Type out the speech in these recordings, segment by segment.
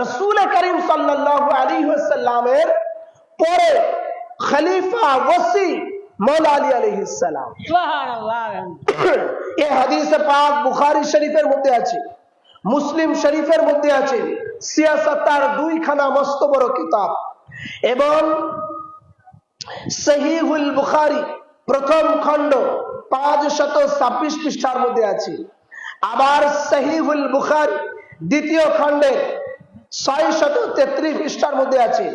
রসুল করিম সাল্লাল্লাহু আলাইহি ওয়াসাল্লামের পরে খলিফা ওসি আলী শরীফের মধ্যে আছে মুসলিম শরীফের মধ্যে আছে সিয়াসাতার দুইখানা মস্ত বড় কিতাব এবং সহিহুল বুখারী প্রথম খণ্ড পাঁচ শত ছাব্বিশ পৃষ্ঠার মধ্যে আছে। আবার সহিহুল বুখারী দ্বিতীয় খণ্ডের ছয় পৃষ্ঠার মধ্যে আছে।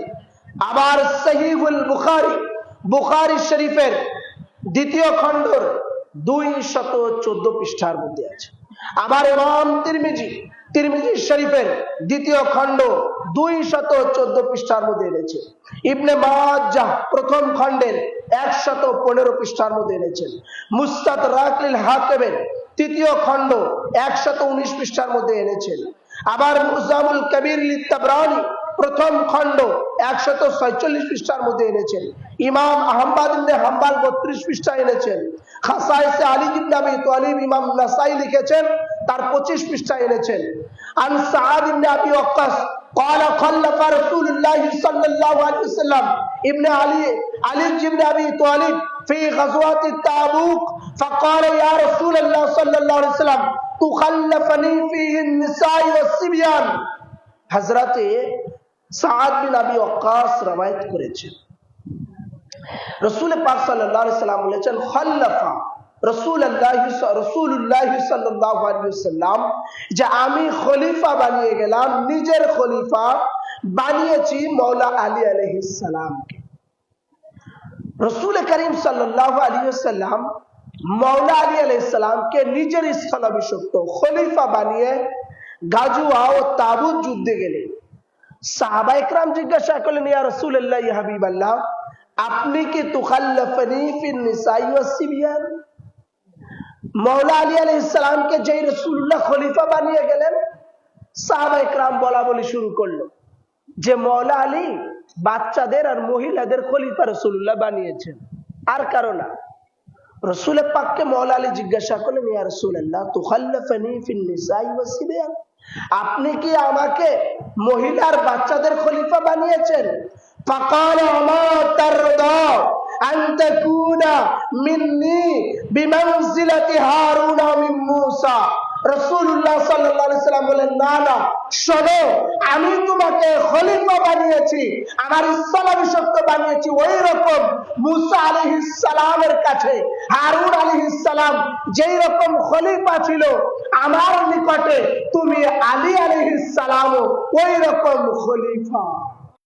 আবার সহিহুল বুখারী বুখারী শরীফের দ্বিতীয় খণ্ডর দুই শত চোদ্দ পৃষ্ঠার মধ্যে আছে। আবার তিরমিজি তিরমিজি শরীফের দ্বিতীয় খণ্ড দুই শত চোদ্দ পৃষ্ঠার মধ্যে এনেছে। ইবনে মাজাহ প্রথম খণ্ডের একশত পনেরো পৃষ্ঠার মধ্যে এনেছেন মুস্তাদ রাকলিল হাকেবের তৃতীয় খণ্ড একশত উনিশ পৃষ্ঠার মধ্যে এনেছেন আবার মুজামুল কবির লিত্তাবরানি প্রথম খণ্ড একশত ছয়চল্লিশ পৃষ্ঠার মধ্যে এনেছেন ইমাম আহমদ ইবনে হাম্বাল বত্রিশ পৃষ্ঠা এনেছেন খাসাইসে আলী ইবনে আবি তালিব ইমাম নাসাই লিখেছেন তার পঁচিশ পৃষ্ঠা এনেছেন আন সাআদ ইবনে আবি ওয়াক্কাস قال خلف رسول الله صلى الله عليه وسلم ابن علي علي بن ابي طالب في غزوة التابوك فقال يا رسول الله صلى الله عليه وسلم تخلفني فيه النساء والصبيان হজরতে সাদ বিন আবি ওয়াক্কাস রওয়ায়াত করেছেন রসুল পাক সাল্লাল্লাহু আলাইহি সাল্লাম বলেছেন খল্লাফা রসুল্লাহ রসুল্লাহ সাল্লাল্লাহু আলাইহি সাল্লাম যে আমি খলিফা বানিয়ে গেলাম নিজের খলিফা বানিয়েছি মৌলা আলী আলাইহিস সালামকে রসুল করিম সাল্লাল্লাহু আলাইহি সাল্লাম মৌলা আলী আলাইহিস সালামকে নিজের স্থলাভিষিক্ত খলিফা বানিয়ে গাজুয়া ও তাবুত যুদ্ধে গেলেন। সাহাবা ইকরাম জিজ্ঞাসা করলেন, ইয়া রাসূলুল্লাহ, ইয়া হাবিবাল্লাহ, আপনি কি তুখাল্লাফনি ফিন নিসাই ওয়াস সিবিয়ান? আলী যেই খলিফা বানিয়ে গেলেন, সাহাবা ইকরাম শুরু করল যে, মৌলা আলী বাচ্চাদের আর মহিলাদের খলিফা রাসূলুল্লাহ বানিয়েছেন। আর কারও না। রসুল পাককে মৌলা আলী জিজ্ঞাসা করলেন ইয়া রাসূলুল্লাহ তুখাল্লাফনি ফিন নিসাই ওয়াস সিবিয়ান আপনি কি আমাকে মহিলার বাচ্চাদের খলিফা বানিয়েছেন فقال ما ترضى أن تكون مني بمنزلة هارون من موسى রসুল্লাহ সাল্লাম বলেন না না শোনো আমি তোমাকে খলিফা বানিয়েছি, আমার ইসলামিশক্ত বানিয়েছি ওই রকম মুসা আলী ইসালামের কাছে, হারুন আলী ইসালাম যেই রকম খলিফা ছিল, আমার নিকটে তুমি আলী আলী সালাম ওই রকম খলিফা।